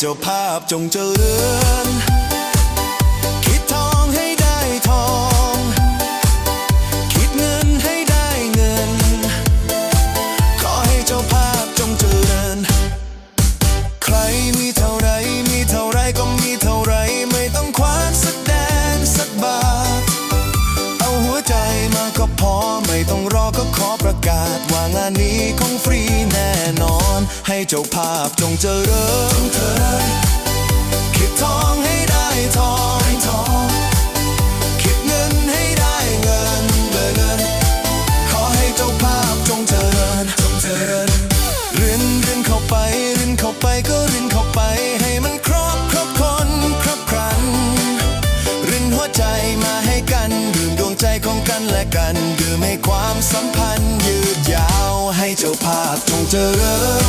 เจ้าภาพจงเจริญคิดทองให้ได้ทอง คิดเงินให้ได้เงิน ขอให้เจ้าภาพจงเจริญ ใครมีเท่าไรมีเท่าไรก็มีเท่าไรไม่ต้องคว้าสักแดงสักบาท เอาหัวใจมาก็พอไม่ต้องรอก็ขอประกาศว่างานนี้คงฟรีแน่ เจ้าภาพจงเจริญคิดทองให้ได้ทองคิดเงินให้ได้เงินเงินเงิน ขอให้เจ้าภาพจงเจริญจงเจริญรินรินเข้าไปรินเข้าไปก็รินเข้าไปให้มันครบครบคนครบครันรินหัวใจมาให้กันดื่มดวงใจของกันและกันดื่มให้ความสัมพันธ์ยืดยาวให้เจ้าภาพจงเจริญ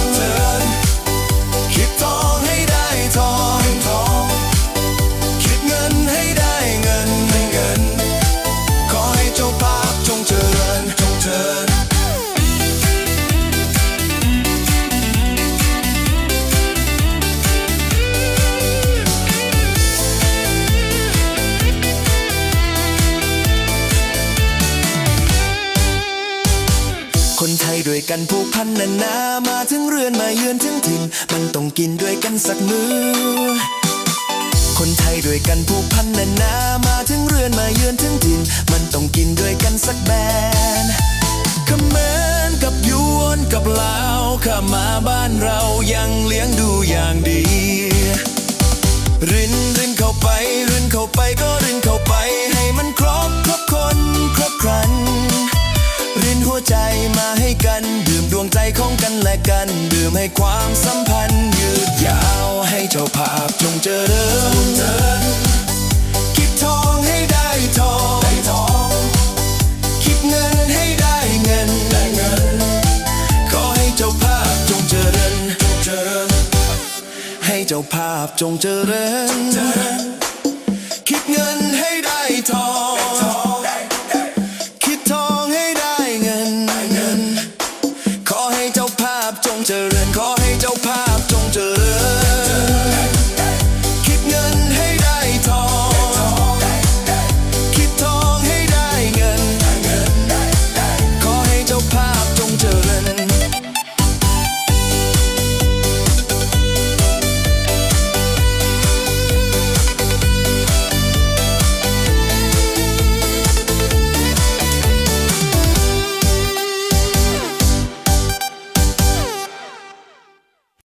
กันผูกพันนานามาถึงเรือนมาเยือนถึงถิ่นมันต้องกินด้วยกันสักมือ คนไทยด้วยกันผูกพันนานามาถึงเรือนมาเยือนถึงถิ่นมันต้องกินด้วยกันสักแบนเขมรกับยวนกับลาวข้ามาบ้านเรายังเลี้ยงดูอย่างดี รินรินเข้าไปรินเข้าไปก็ และกันดื่มให้ความสัมพันธ์ยืดยาวให้เจ้าภาพจงเจริญคิดทองให้ได้ทองคิดเงินให้ได้เงินขอให้เจ้าภาพจงเจริญจงเจริญให้เจ้าภาพจงเจริญคิดเงินให้ได้ทอง